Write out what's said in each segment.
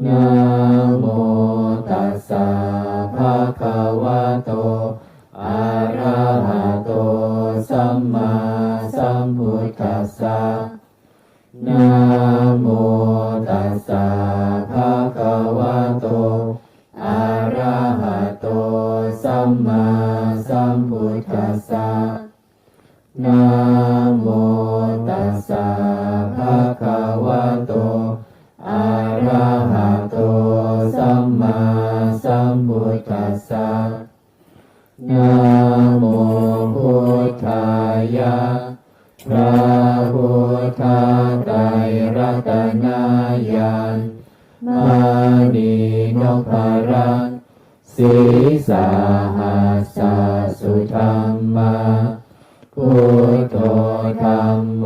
นะโมตัสสะภะคะวะโต อะระหะโต สัมมาสัมพุทธัสสะนะโมตัสสะภะคะวะโต อะระหะโต สัมมาสัมพุทธัสสะนะโมตัสสะภะคะวะโต อะระายานมานีนพรัตน์สีสาหาสาสุธรรมาพุทโธธรรมโม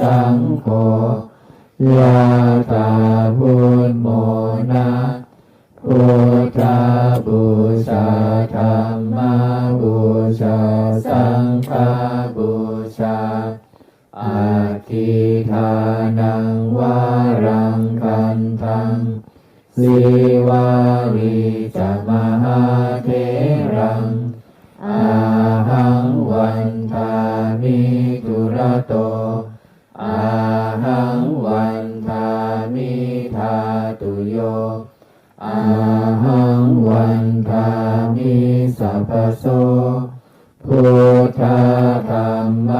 สังโฆยาตาพุทโมนะพุทธบูชาธรรมบูชาสังฆบู สีวาลีจมหาเทรังอาหังวันทามิตุระโตอาหังวันทามิทาตุโยอาหังวันทามิสัพพโสพุทธธรรม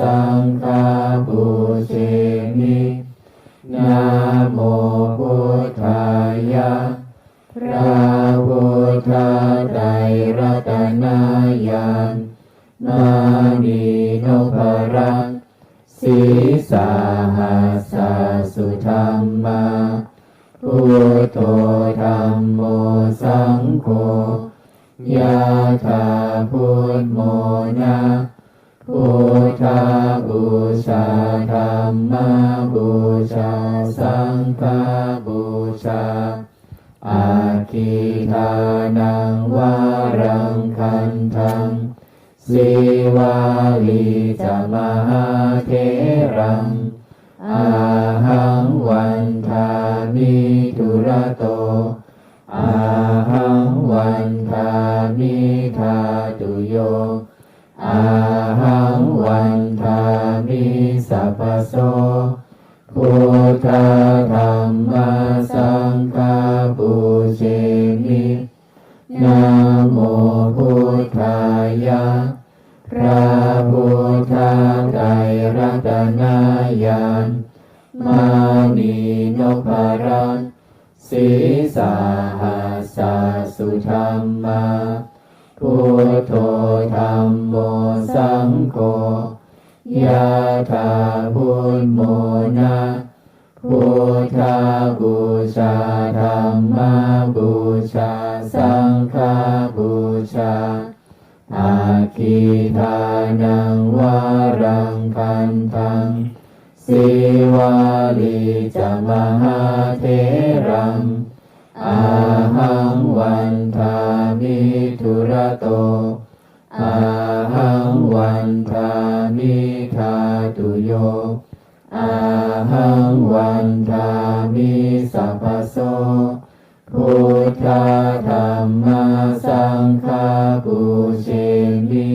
สังฆาบูเชมินะ พระพุทธไตรรัตนายานมานีนพรัตน์สีสาหาสาสุธรรมาพุทโธธรรมโมสังโฆยะถาพุทโมนะพุทธบูชาธรรมบูชา สังฆบูชา อาทิทานังวารังคันทังสีวาลีจมหาเทรัง อาหังวันทามิทุระโต อาหังวันทามิทาตุโย อาหังวันทามิสัพพโสพุ โมพุทธายะ พระพุทธไตรรัตนายานมานีนพรัตน์สีสาหาสาสุธรรมาพุทโธธรรมโมสังโฆยะถาพุทโมนะพุทธบูชาธรรมบูชา สังฆบูชาอาคิทานังวารังคันทังสีวาลีจะมหาเทรัง อาหังวันทามิทุระโต อาหังวันทามิทาตุโย อาหังวันทามิสัพพโส พุทธธรรมสังฆกุเชมิ